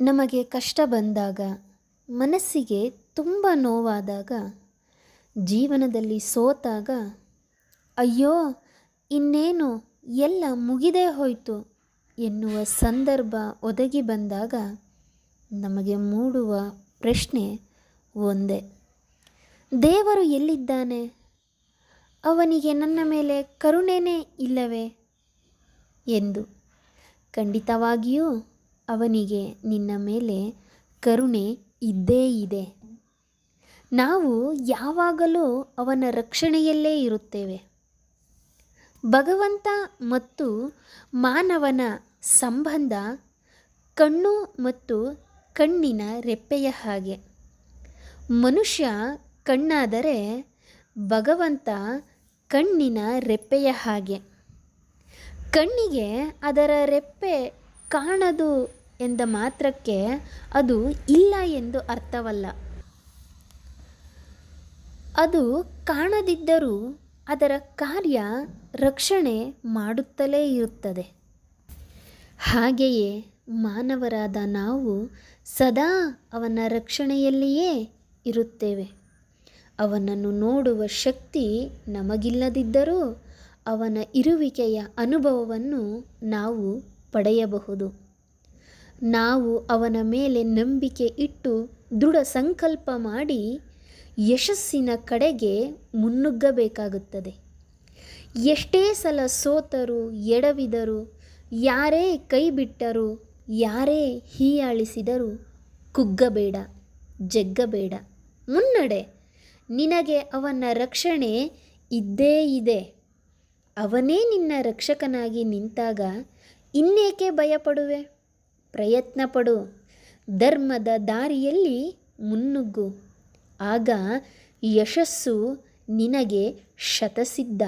ನಮಗೆ ಕಷ್ಟ ಬಂದಾಗ, ಮನಸ್ಸಿಗೆ ತುಂಬ ನೋವಾದಾಗ, ಜೀವನದಲ್ಲಿ ಸೋತಾಗ, ಅಯ್ಯೋ, ಇನ್ನೇನು ಎಲ್ಲ ಮುಗಿದೇ ಹೋಯಿತು ಎನ್ನುವ ಸಂದರ್ಭ ಒದಗಿ ಬಂದಾಗ ನಮಗೆ ಮೂಡುವ ಪ್ರಶ್ನೆ ಒಂದೇ. ದೇವರು ಎಲ್ಲಿದ್ದಾನೆ? ಅವನಿಗೆ ನನ್ನ ಮೇಲೆ ಕರುಣೆನೇ ಇಲ್ಲವೇ? ಎಂದು ಖಂಡಿತವಾಗಿಯೂ ಅವನಿಗೆ ನಿನ್ನ ಮೇಲೆ ಕರುಣೆ ಇದ್ದೇ ಇದೆ. ನಾವು ಯಾವಾಗಲೂ ಅವನ ರಕ್ಷಣೆಯಲ್ಲೇ ಇರುತ್ತೇವೆ. ಭಗವಂತ ಮತ್ತು ಮಾನವನ ಸಂಬಂಧ ಕಣ್ಣು ಮತ್ತು ಕಣ್ಣಿನ ರೆಪ್ಪೆಯ ಹಾಗೆ. ಮನುಷ್ಯ ಕಣ್ಣಾದರೆ ಭಗವಂತ ಕಣ್ಣಿನ ರೆಪ್ಪೆಯ ಹಾಗೆ. ಕಣ್ಣಿಗೆ ಅದರ ರೆಪ್ಪೆ ಕಾಣದು ಎಂದ ಮಾತ್ರಕ್ಕೆ ಅದು ಇಲ್ಲ ಎಂದು ಅರ್ಥವಲ್ಲ. ಅದು ಕಾಣದಿದ್ದರೂ ಅದರ ಕಾರ್ಯ ರಕ್ಷಣೆ ಮಾಡುತ್ತಲೇ ಇರುತ್ತದೆ. ಹಾಗೆಯೇ ಮಾನವರಾದ ನಾವು ಸದಾ ಅವನ ರಕ್ಷಣೆಯಲ್ಲಿಯೇ ಇರುತ್ತೇವೆ. ಅವನನ್ನು ನೋಡುವ ಶಕ್ತಿ ನಮಗಿಲ್ಲದಿದ್ದರೂ ಅವನ ಇರುವಿಕೆಯ ಅನುಭವವನ್ನು ನಾವು ಪಡೆಯಬಹುದು. ನಾವು ಅವನ ಮೇಲೆ ನಂಬಿಕೆ ಇಟ್ಟು ದೃಢ ಸಂಕಲ್ಪ ಮಾಡಿ ಯಶಸ್ಸಿನ ಕಡೆಗೆ ಮುನ್ನುಗ್ಗಬೇಕಾಗುತ್ತದೆ. ಎಷ್ಟೇ ಸಲ ಸೋತರು, ಎಡವಿದರು, ಯಾರೇ ಕೈ ಬಿಟ್ಟರು ಯಾರೇ ಹೀಯಾಳಿಸಿದರು, ಕುಗ್ಗಬೇಡ, ಜಗ್ಗಬೇಡ. ಮುನ್ನಡೆ, ನಿನಗೆ ಅವನ ರಕ್ಷಣೆ ಇದ್ದೇ ಇದೆ. ಅವನೇ ನಿನ್ನ ರಕ್ಷಕನಾಗಿ ನಿಂತಾಗ ಇನ್ನೇಕೆ ಭಯಪಡುವೆ? ಪ್ರಯತ್ನ ಪಡು ಧರ್ಮದ ದಾರಿಯಲ್ಲಿ ಮುನ್ನುಗ್ಗು. ಆಗ ಯಶಸ್ಸು ನಿನಗೆ ಶತಸಿದ್ಧ.